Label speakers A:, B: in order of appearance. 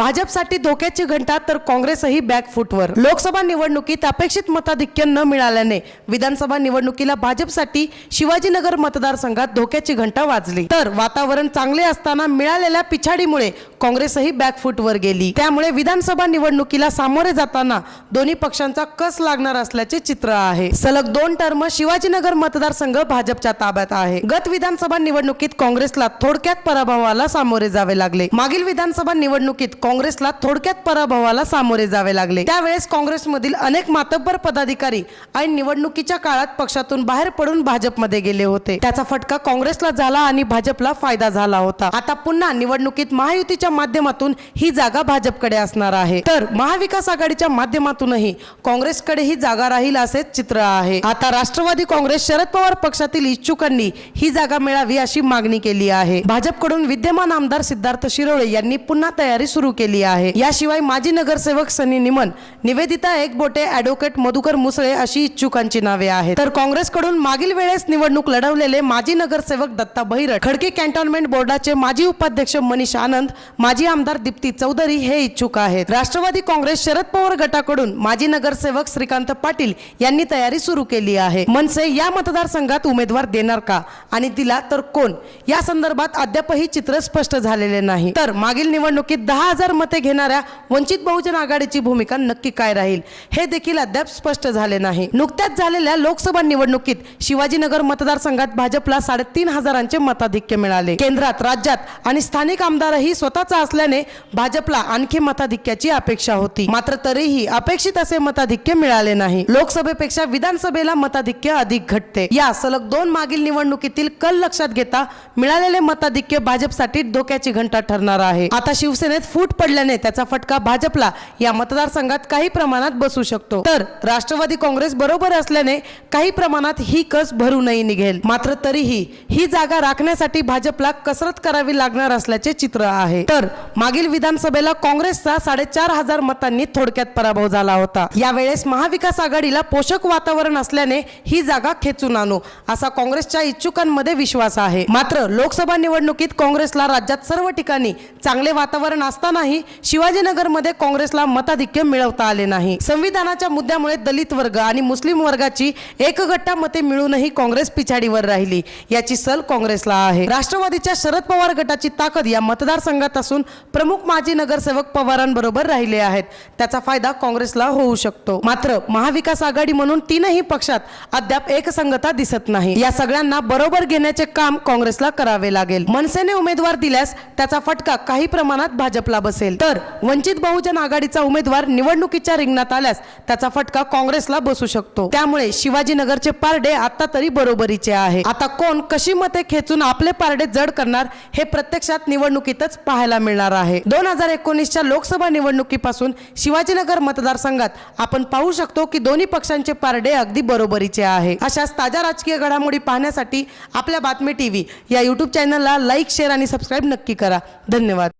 A: भाजपसाठी धोक्याची घंटा तर काँग्रेसही बॅकफुटवर लोकसभा निवडणुकीत अपेक्षित मताधिक्य न मिळाल्याने विधानसभा निवडणुकीला भाजपसाठी शिवाजीनगर मतदारसंघात धोक्याची घंटा वाजली. तर वातावरण चांगले असताना मिळालेल्या पिछाडीमुळे काँग्रेसही बॅकफुटवर गेली. त्यामुळे विधानसभा निवडणुकीला सामोरे जाताना दोन्ही पक्षांचा कस लागणार असल्याचे चित्र आहे. सलग दोन टर्म शिवाजीनगर मतदारसंघ भाजपच्या ताब्यात आहे. गत विधानसभा निवडणुकीत काँग्रेसला थोडक्यात पराभवाला सामोरे जावे लागले. मागील विधानसभा निवडणुकीत काँग्रेसला थोडक्यात पराभवाला सामोरे जावे लागले. त्यावेळेस काँग्रेसमधील अनेक मातब्बर पदाधिकारी आणि निवडणुकीच्या काळात पक्षातून बाहेर पडून भाजपमध्ये गेले होते. त्याचा फटका काँग्रेसला झाला आणि भाजपला फायदा झाला होता. आता पुन्हा निवडणुकीत महायुतीच्या माध्यमातून ही जागा भाजपकडे असणार आहे. तर महाविकास आघाडीच्या माध्यमातूनही काँग्रेसकडे ही जागा राहील असेच चित्र आहे. आता राष्ट्रवादी काँग्रेस शरद पवार पक्षातील इच्छुकांनी ही जागा मिळावी अशी मागणी केली आहे. भाजपकडून विद्यमान आमदार सिद्धार्थ शिरोळे यांनी पुन्हा तयारी सुरू केली आहे. याशिवाय माजी नगरसेवक सनी निमन निवेदिता एकबोटे ॲडव्होकेट मधुकर मुसळे अशी इच्छुकांची नावे आहेत. तर काँग्रेसकडून मागील वेळेस निवडणूक लढवलेले माजी नगरसेवक दत्ता बहिरट खडकी कॅन्टोन्मेंट बोर्डाचे माजी उपाध्यक्ष मनीष आनंद माजी आमदार दीप्ती चौधरी हे इच्छुक आहेत. राष्ट्रवादी काँग्रेस शरद पवार गटाकडून माजी नगरसेवक श्रीकांत पाटील यांनी तयारी सुरू केली आहे. मनसे या मतदारसंघात उमेदवार देणार का? आणि दिला तर कोण? या संदर्भात अद्यापही चित्र स्पष्ट झालेले नाही. तर मागील निवडणुकीत दहा हजार मते घेणाऱ्या वंचित बहुजन आघाडीची भूमिका नक्की काय राहील? हे देखील अद्याप स्पष्ट झाले नाही. नुकत्याच झालेल्या लोकसभा निवडणुकीत शिवाजीनगर मतदारसंघात भाजपला साडेतीन हजारांचे मताधिक्य मिळाले. केंद्रात राज्यात आणि स्थानिक आमदारही स्वतःचा असल्याने भाजपला आणखी मताधिक्याची अपेक्षा होती. मात्र तरीही अपेक्षित असे मताधिक्य मिळाले नाही. लोकसभेपेक्षा विधानसभेला मताधिक्य अधिक घटते. या सलग दोन मागील निवडणुकीतील कल लक्षात घेता मिळालेले मताधिक्य भाजपसाठी धोक्याची घंटा ठरणार आहे. आता शिवसेनेत फूट पडल्याने त्याचा फटका भाजपला. या मतदारसंघात काही प्रमाणात बसू शकतो. तर राष्ट्रवादी काँग्रेस बरोबर असल्याने काही प्रमाणात ही कस भरूनही निघेल. मात्र तरीही ही जागा राखण्यासाठी भाजपला कसरत करावी लागणार असल्याचे चित्र आहे. तर मागील विधानसभेला काँग्रेसचा साडेचार हजार मतांनी थोडक्यात पराभव झाला होता. यावेळेस महाविकास आघाडीला पोषक वातावरण असल्याने ही जागा खेचून आणू असा काँग्रेसच्या इच्छुकांमध्ये विश्वास आहे. मात्र लोकसभा निवडणुकीत काँग्रेसला राज्यात सर्व ठिकाणी चांगले वातावरण असताना असतानाही शिवाजीनगरमध्ये काँग्रेसला मताधिक्य मिळवता आले नाही. संविधानाच्या मुद्द्यामुळे दलित वर्ग आणि मुस्लिम वर्गाची एकगट्टा मते मिळूनही काँग्रेस पिछाडीवर राहिली. याची सल काँग्रेसला आहे. राष्ट्रवादीच्या शरद पवार गटाची ताकद या मतदारसंघात असून प्रमुख माजी नगरसेवक पवारांबरोबर राहिले आहेत. त्याचा फायदा काँग्रेसला होऊ शकतो. मात्र महाविकास आघाडी म्हणून तीनही पक्षात अद्याप एकसंगता दिसत नाही. या सगळ्यांना बरोबर घेण्याचे काम काँग्रेसला करावे लागेल. मनसेने उमेदवार दिल्यास त्याचा फटका काही प्रमाणात भाजपला बसेल. तर वंचित बहुजन आघाडीचा उमेदवार निवडणुकीच्या रिंगणात आल्यास त्याचा फटका काँग्रेसला बसू शकतो. त्यामुळे शिवाजीनगरचे पारडे आता तरी बरोबरीचे आहे. आता कोण कशी मते खेचून आपले पारडे जड करणार हे प्रत्यक्षात निवडणुकीतच पाहायला मिळणार आहे. दोन हजार एकोणीसच्या लोकसभा निवडणुकीपासून शिवाजीनगर मतदारसंघात आपण पाहू शकतो की दोन्ही पक्षांचे पारडे अगदी बरोबरीचे आहे. अशाच ताज्या राजकीय घडामोडी पाहण्यासाठी आपल्या बातमी टीव्ही या युट्यूब चॅनलला लाईक शेअर आणि सबस्क्राईब नक्की करा. धन्यवाद.